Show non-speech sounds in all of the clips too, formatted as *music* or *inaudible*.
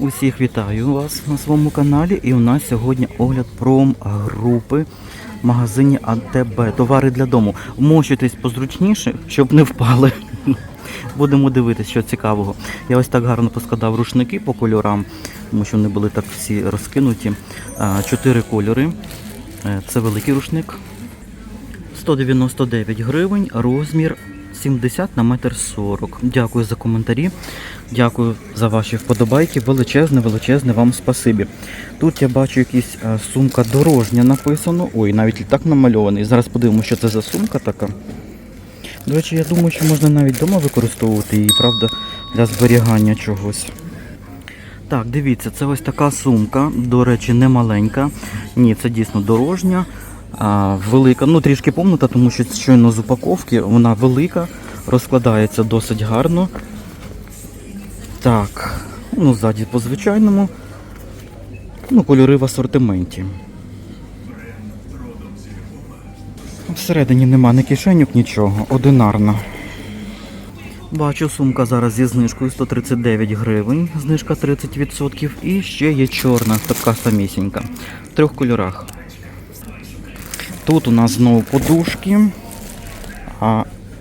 Усіх вітаю вас на своєму каналі. І у нас сьогодні огляд промгрупи в магазині АТБ. Товари для дому. Вмощуйтесь позручніше, щоб не впали. *laughs* Будемо дивитися, що цікавого. Я ось так гарно поскладав рушники по кольорам, тому що вони були так всі розкинуті. Чотири кольори. Е, Це великий рушник. 199 гривень, розмір 70 на метр 40. Дякую за коментарі. Дякую за ваші вподобайки. Величезне, величезне вам спасибі. Тут я бачу якась е, сумка дорожня написано. Ой, навіть літак намальований. Зараз подивимося, що це за сумка така. До речі, я думаю, що можна навіть вдома використовувати її, правда, для зберігання чогось. Так, дивіться, це ось така сумка, до речі, не маленька. Ні, це дійсно дорожня, велика. Ну, трішки помнута, тому що щойно з упаковки вона велика, розкладається досить гарно. Так, ну, ззаді по звичайному. Ну, кольори в асортименті. Всередині нема ні кишеньок, нічого, одинарна. Бачу, сумка зараз зі знижкою 139 гривень, знижка 30%. І ще є чорна, така самісінька. В трьох кольорах. Тут у нас знову подушки.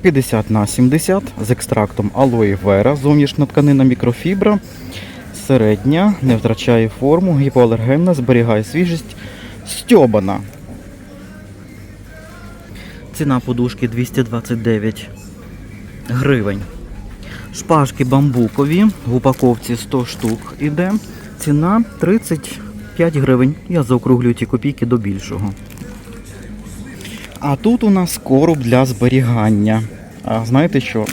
50 на 70 з екстрактом алої вера, зовнішня тканина мікрофібра, середня, не втрачає форму, гіпоалергенна, зберігає свіжість, стьобана. Ціна подушки 229 гривень. Шпажки бамбукові в упаковці 100 штук іде. Ціна 35 гривень. Я заокруглюю ті копійки до більшого. А тут у нас короб для зберігання. А знаєте що?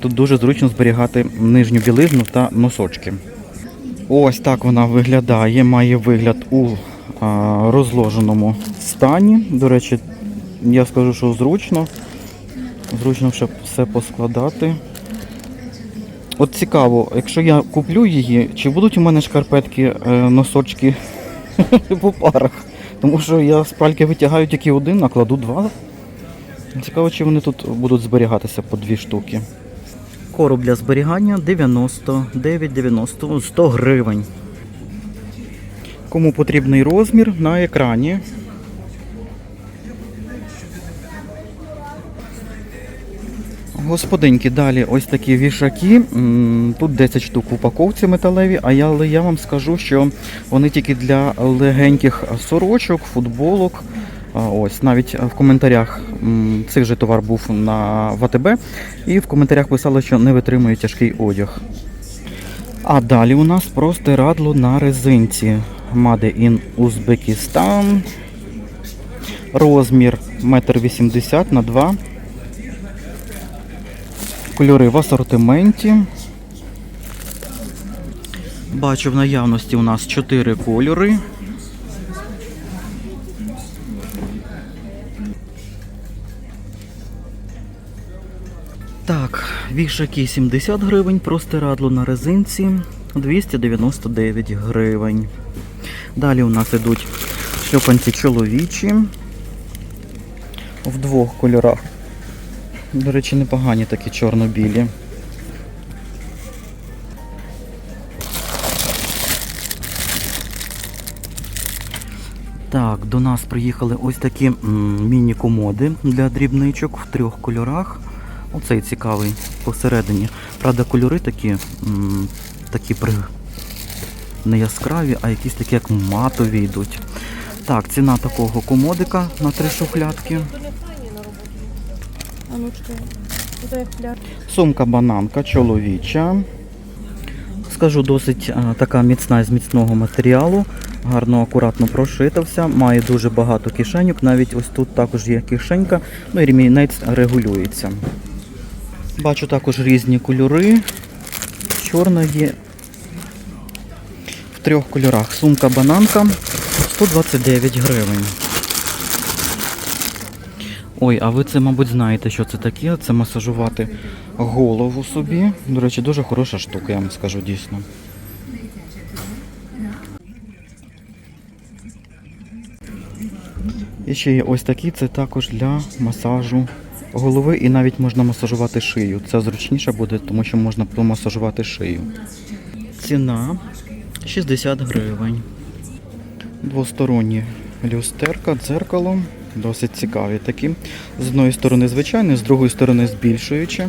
Тут дуже зручно зберігати нижню білизну та носочки. Ось так вона виглядає, має вигляд у а, розложеному стані. До речі, я скажу, що зручно. Зручно ще все поскладати. От цікаво, якщо я куплю її, чи будуть у мене шкарпетки, е, носочки *laughs* по парах? Тому що я з пальки витягаю тільки один, а кладу два. Цікаво, чи вони тут будуть зберігатися по дві штуки. Короб для зберігання 99,90 100 гривень. Кому потрібний розмір на екрані. Господинки, далі ось такі вішаки. Тут 10 штук в упаковці металеві, а я, але я вам скажу, що вони тільки для легеньких сорочок, футболок. Ось навіть в коментарях цих же товар був на ВТБ, і в коментарях писали, що не витримує тяжкий одяг. А далі у нас простирадло на резинці. Made in Узбекистан. Розмір 1,80 м на 2 Кольори в асортименті. Бачу в наявності у нас 4 кольори. Так, вішаки 70 гривень, простирадло на резинці 299 гривень. Далі у нас йдуть шльопанці чоловічі в двох кольорах. До речі, непогані такі чорно-білі. Так, до нас приїхали ось такі міні-комоди для дрібничок в трьох кольорах. Оцей цікавий посередині. Правда, кольори такі, такі при... не яскраві, а якісь такі як матові йдуть. Так, ціна такого комодика на три шухлядки. Сумка бананка чоловіча. Скажу, досить а, така міцна з міцного матеріалу. Гарно, акуратно прошита вся. Має дуже багато кишеньок. Навіть ось тут також є кишенька. Ну і ремінець регулюється. Бачу також різні кольори. Чорна є в трьох кольорах. Сумка бананка 129 гривень. Ой, а ви це, мабуть, знаєте, що це таке? Це масажувати голову собі. До речі, дуже хороша штука, я вам скажу дійсно. І ще є ось такі, це також для масажу голови і навіть можна масажувати шию. Це зручніше буде, тому що можна помасажувати шию. Ціна 60 гривень. Двосторонні люстерка, дзеркало. Досить цікаві такі. З одної сторони звичайне, з другої сторони збільшуюче.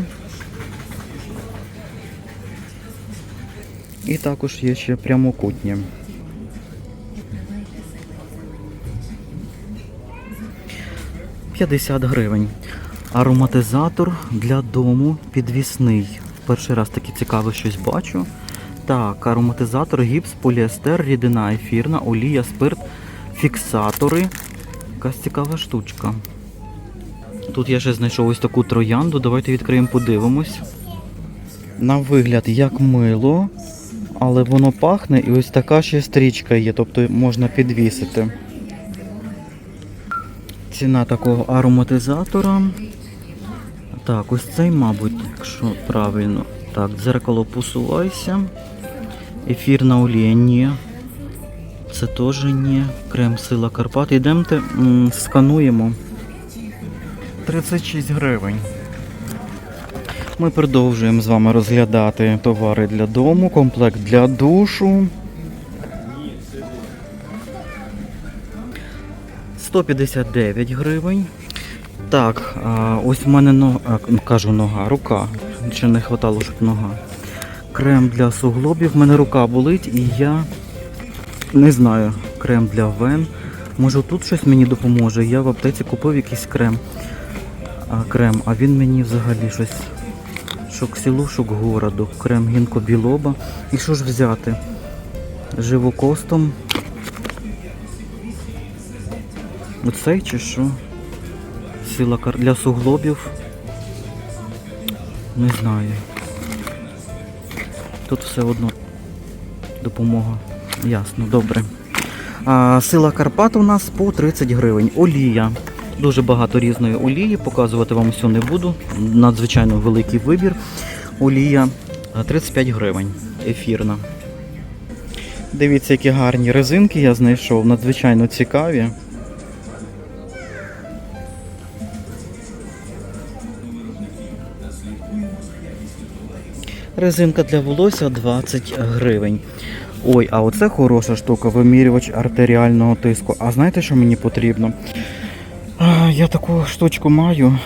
І також є ще прямокутні. «50 гривень. Ароматизатор для дому підвісний. Перший раз таке цікаве щось бачу. Так, ароматизатор, гіпс, поліестер, рідина ефірна, олія, спирт, фіксатори. Якась цікава штучка. Тут я ще знайшов ось таку троянду. Давайте відкриємо, подивимось. На вигляд як мило, але воно пахне і ось така ще стрічка є, тобто можна підвісити. Ціна такого ароматизатора. Так, ось цей, мабуть, якщо правильно. Так, дзеркало посувайся. Ефірна олія ні. Це теж ні. Крем сила Карпат. Йдемте, скануємо. 36 гривень. Ми продовжуємо з вами розглядати товари для дому, комплект для душу. 159 гривень. Так, ось в мене нога, кажу нога, рука. Ще не хватало, щоб нога. Крем для суглобів. В мене рука болить і я не знаю, крем для вен. Може тут щось мені допоможе. Я в аптеці купив якийсь крем. А, крем, а він мені взагалі щось. Шок сілу, шок городу, крем гінко білоба. І що ж взяти? Живокостом. Оцей чи що? Сила кар... для суглобів. Не знаю. Тут все одно допомога. Ясно, добре. А, сила Карпат у нас по 30 гривень. Олія. Дуже багато різної олії. Показувати вам все не буду. Надзвичайно великий вибір. Олія 35 гривень. Ефірна. Дивіться, які гарні резинки я знайшов. Надзвичайно цікаві. Резинка для волосся 20 гривень. Ой, а оце хороша штука, вимірювач артеріального тиску. А знаєте, що мені потрібно? Я таку штучку маю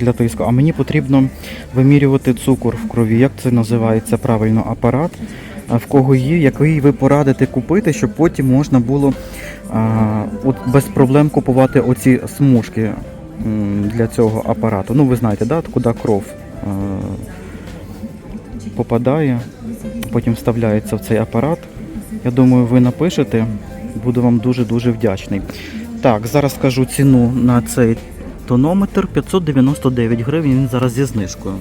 для тиску, а мені потрібно вимірювати цукор в крові. Як це називається правильно апарат? В кого є, який ви порадите купити, щоб потім можна було а, от без проблем купувати оці смужки для цього апарату. Ну, ви знаєте, да, куди кров а, попадає, потім вставляється в цей апарат. Я думаю, ви напишете, буду вам дуже-дуже вдячний. Так, зараз скажу ціну на цей тонометр 599 гривень, він зараз зі знижкою.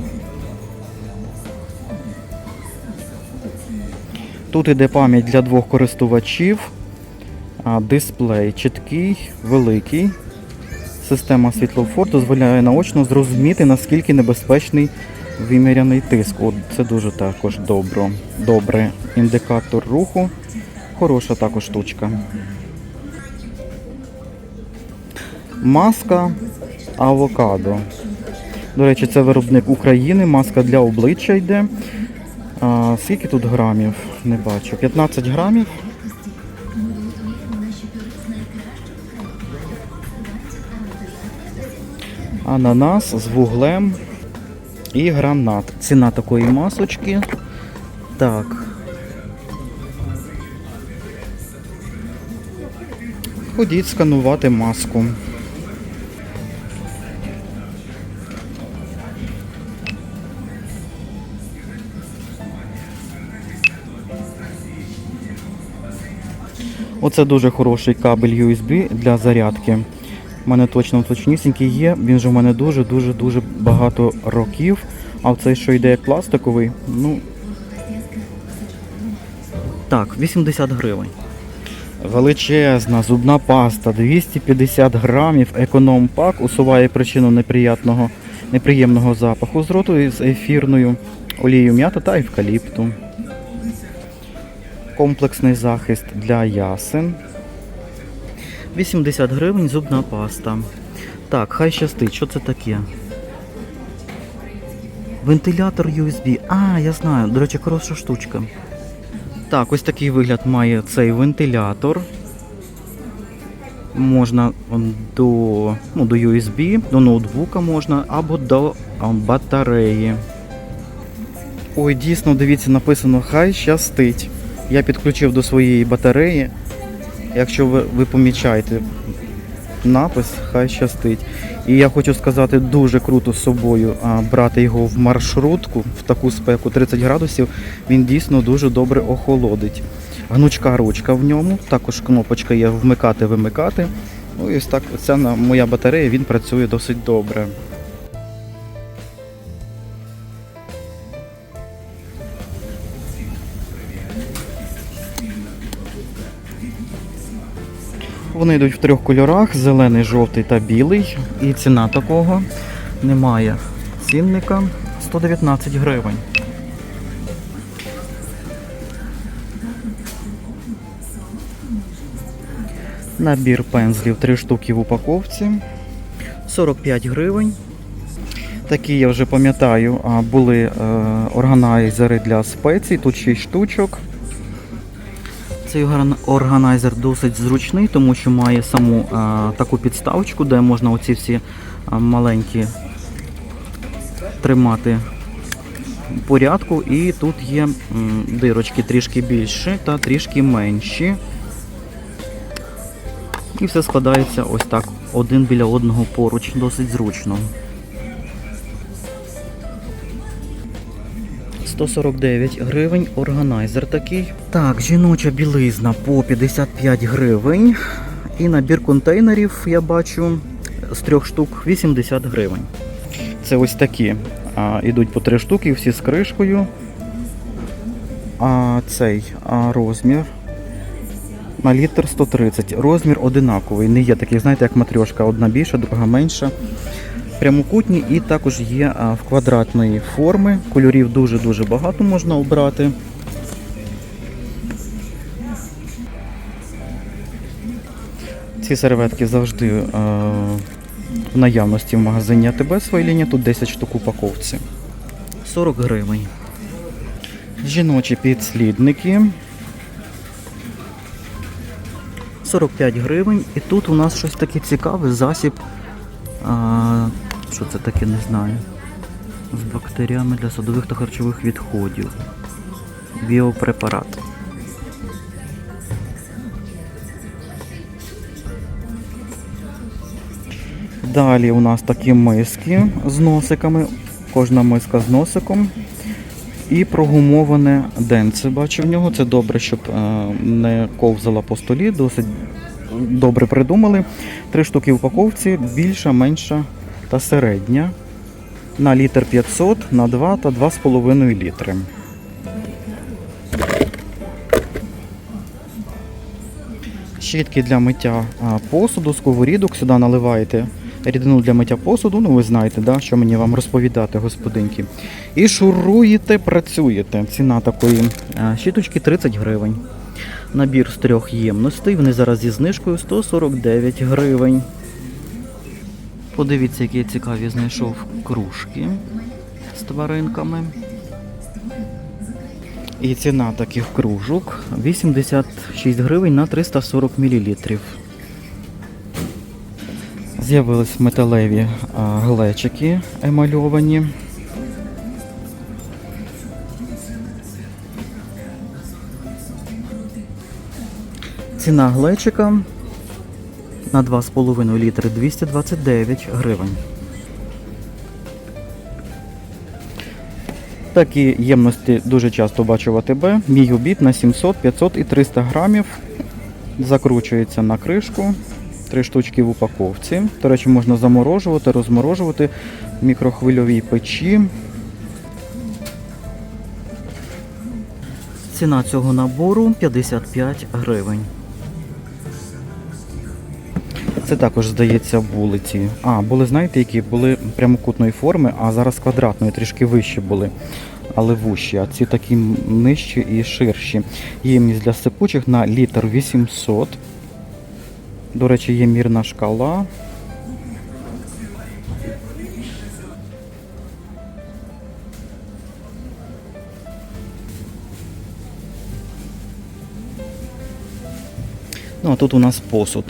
Тут іде пам'ять для двох користувачів. А, Дисплей чіткий, великий. Система світлофор дозволяє наочно зрозуміти, наскільки небезпечний виміряний тиск. От це дуже також добре. Добре. Індикатор руху. Хороша також штучка. Маска авокадо. До речі, це виробник України. Маска для обличчя йде. А, скільки тут грамів? Не бачу. 15 грамів. Ананас з вуглем і гранат. Ціна такої масочки. Так. Ходіть сканувати маску. Оце дуже хороший кабель USB для зарядки. У мене точно точнісінький є. Він же в мене дуже-дуже дуже багато років. А цей, що йде як пластиковий, ну. Так, 80 гривень. Величезна зубна паста, 250 грамів, економ-пак, усуває причину неприятного, неприємного запаху з роту із ефірною олією м'ята та евкаліпту. Комплексний захист для ясен. 80 гривень зубна паста. Так, хай щастить, що це таке? Вентилятор USB. А, я знаю, до речі, хороша штучка. Так, ось такий вигляд має цей вентилятор. Можна до, ну, до USB, до ноутбука можна або до батареї. Ой, дійсно, дивіться, написано Хай щастить. Я підключив до своєї батареї. Якщо ви, ви помічаєте напис, хай щастить. І я хочу сказати, дуже круто з собою а, брати його в маршрутку в таку спеку 30 градусів. Він дійсно дуже добре охолодить. Гнучка ручка в ньому, також кнопочка є вмикати-вимикати. Ну і ось так, ця моя батарея, він працює досить добре. Вони йдуть в трьох кольорах: зелений, жовтий та білий. І ціна такого немає. Цінника 119 гривень. Набір пензлів 3 штуки в упаковці. 45 гривень. Такі я вже пам'ятаю, були е, органайзери для спецій, тут 6 штучок. Цей органайзер досить зручний, тому що має саму а, таку підставочку, де можна оці всі маленькі тримати порядку. І тут є дирочки трішки більші та трішки менші. І все складається ось так, один біля одного поруч, досить зручно. 149 гривень, органайзер такий. Так, жіноча білизна по 55 гривень. І набір контейнерів я бачу з трьох штук 80 гривень. Це ось такі. А, ідуть по три штуки, всі з кришкою. А цей а, розмір на літр 130. Розмір одинаковий. Не є такий, знаєте, як матрьошка, одна більша, друга менша. Прямокутні і також є в квадратної форми. Кольорів дуже-дуже багато можна обрати. Ці серветки завжди в наявності в магазині АТБ своєї лінії. Тут 10 штук упаковці. 40 гривень. Жіночі підслідники. 45 гривень. І тут у нас щось таке цікаве, засіб. Що це таке, не знаю. З бактеріями для садових та харчових відходів. Біопрепарат. Далі у нас такі миски з носиками. Кожна миска з носиком. І прогумоване денце бачу в нього. Це добре, щоб е, не ковзала по столі. Досить добре придумали. Три штуки в упаковці, більша, менша та середня. На літр 500, на 2 та 2,5 літри. Щітки для миття посуду, сковорідок. Сюди наливаєте рідину для миття посуду. Ну, ви знаєте, да, що мені вам розповідати, господинки. І шуруєте, працюєте. Ціна такої щіточки 30 гривень. Набір з трьох ємностей. Вони зараз зі знижкою 149 гривень. Подивіться, які я цікаві знайшов кружки з тваринками. І ціна таких кружок 86 гривень на 340 мл. З'явились металеві глечики емальовані. Ціна глечика на 2,5 літри 229 гривень. Такі ємності дуже часто бачу в АТБ. Мій обід на 700, 500 і 300 грамів. Закручується на кришку. Три штучки в упаковці. До речі, можна заморожувати, розморожувати в мікрохвильовій печі. Ціна цього набору 55 гривень. Це також, здається, вулиці. А, були, знаєте, які були прямокутної форми, а зараз квадратної, трішки вищі були, але вущі. А ці такі нижчі і ширші. Ємність для сипучих на літр 800. До речі, є мірна шкала. Ну, а тут у нас посуд.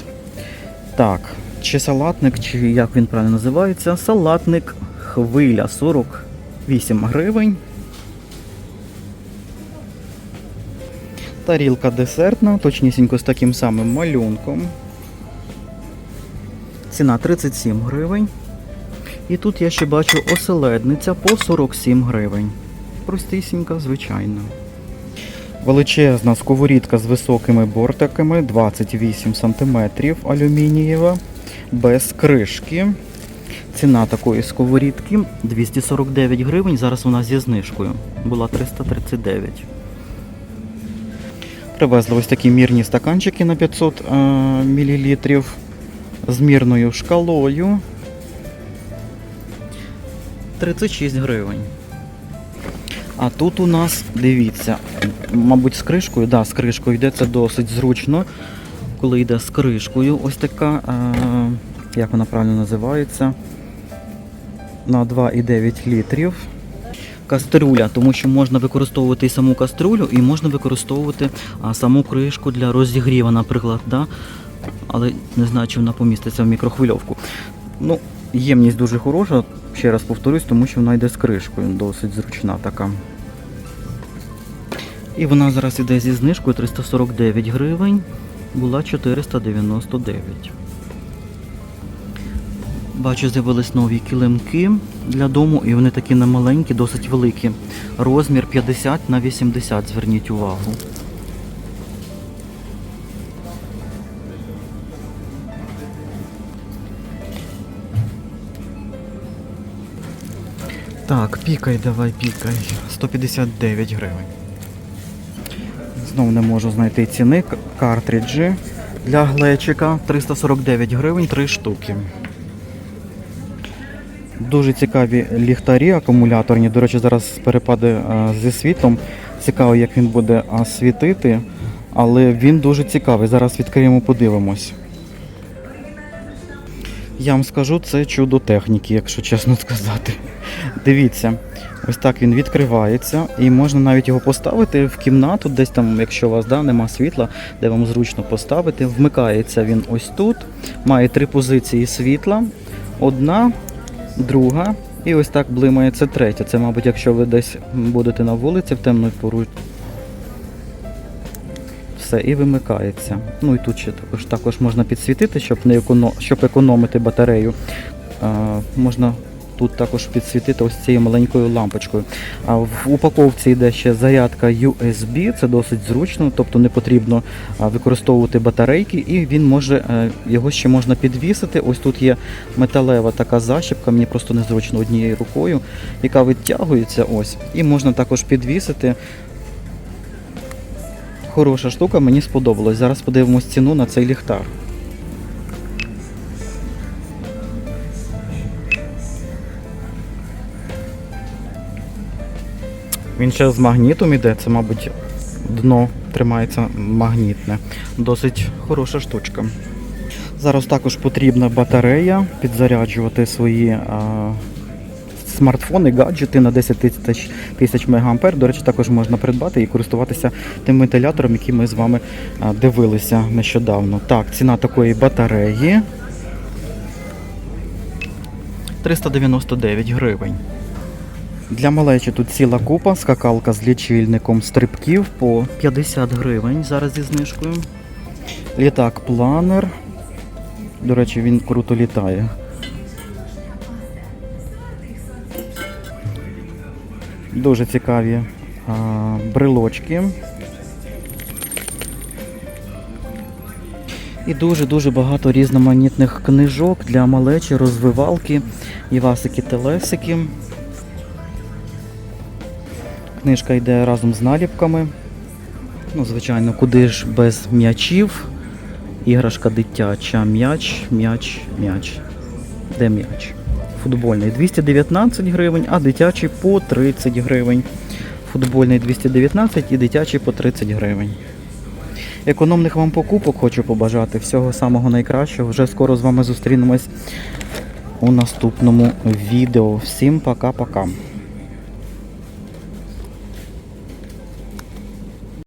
Так, чи салатник, чи як він правильно називається? Салатник хвиля 48 гривень. Тарілка десертна, точнісінько з таким самим малюнком. Ціна 37 гривень. І тут я ще бачу оселедниця по 47 гривень. Простісінька, звичайно. Величезна сковорідка з високими бортиками 28 см алюмінієва, без кришки. Ціна такої сковорідки 249 гривень. Зараз вона зі знижкою. Була 339. Привезли ось такі мірні стаканчики на 500 е, мл з мірною шкалою. 36 гривень. А тут у нас, дивіться, мабуть, з кришкою, да, з кришкою йде це досить зручно. Коли йде з кришкою, ось така, е, як вона правильно називається, на 2,9 літрів. Кастрюля, тому що можна використовувати і саму кастрюлю, і можна використовувати а, саму кришку для розігріва, наприклад. Да? Але не знаю, чи вона поміститься в мікрохвильовку. Ну, ємність дуже хороша, ще раз повторюсь, тому що вона йде з кришкою, досить зручна така. І вона зараз іде зі знижкою 349 гривень, була 499. Бачу, з'явились нові килимки для дому, і вони такі немаленькі, досить великі. Розмір 50 на 80, зверніть увагу. Так, пікай, давай, пікай. 159 гривень. Знову не можу знайти ціни. Картриджі для глечика 349 гривень, 3 штуки. Дуже цікаві ліхтарі акумуляторні. До речі, зараз перепади е, зі світлом. Цікаво, як він буде світити, але він дуже цікавий. Зараз відкриємо, подивимось. Я вам скажу, це чудо техніки, якщо чесно сказати. Дивіться, ось так він відкривається, і можна навіть його поставити в кімнату, десь там, якщо у вас да, нема світла, де вам зручно поставити. Вмикається він ось тут. Має три позиції світла. Одна, друга, і ось так блимає це третя. Це, мабуть, якщо ви десь будете на вулиці в темну пору. Все, і вимикається. Ну і тут ще також, також можна підсвітити, щоб не еконо, щоб економити батарею. А, можна тут також підсвітити ось цією маленькою лампочкою. А в упаковці йде ще зарядка USB, це досить зручно, тобто не потрібно використовувати батарейки, і він може е, його ще можна підвісити. Ось тут є металева така защіпка, мені просто незручно однією рукою, яка витягується ось. І можна також підвісити. Хороша штука, мені сподобалось. Зараз подивимось ціну на цей ліхтар. Він ще з магнітом іде, це, мабуть, дно тримається магнітне. Досить хороша штучка. Зараз також потрібна батарея підзаряджувати свої а, смартфони, гаджети на 10 тисяч, тисяч мА. До речі, також можна придбати і користуватися тим вентилятором, який ми з вами а, дивилися нещодавно. Так, ціна такої батареї 399 гривень. Для малечі тут ціла купа, скакалка з лічильником стрибків по 50 гривень зараз зі знижкою. Літак планер. До речі, він круто літає. Дуже цікаві а, брелочки. І дуже-дуже багато різноманітних книжок для малечі, розвивалки, Івасики Телесики. Книжка йде разом з наліпками. Ну, звичайно, куди ж без м'ячів. Іграшка дитяча, м'яч, м'яч, м'яч. Де м'яч? Футбольний 219 гривень, а дитячий по 30 гривень. Футбольний 219 і дитячий по 30 гривень. Економних вам покупок хочу побажати. Всього самого найкращого. Вже скоро з вами зустрінемось у наступному відео. Всім пока-пока.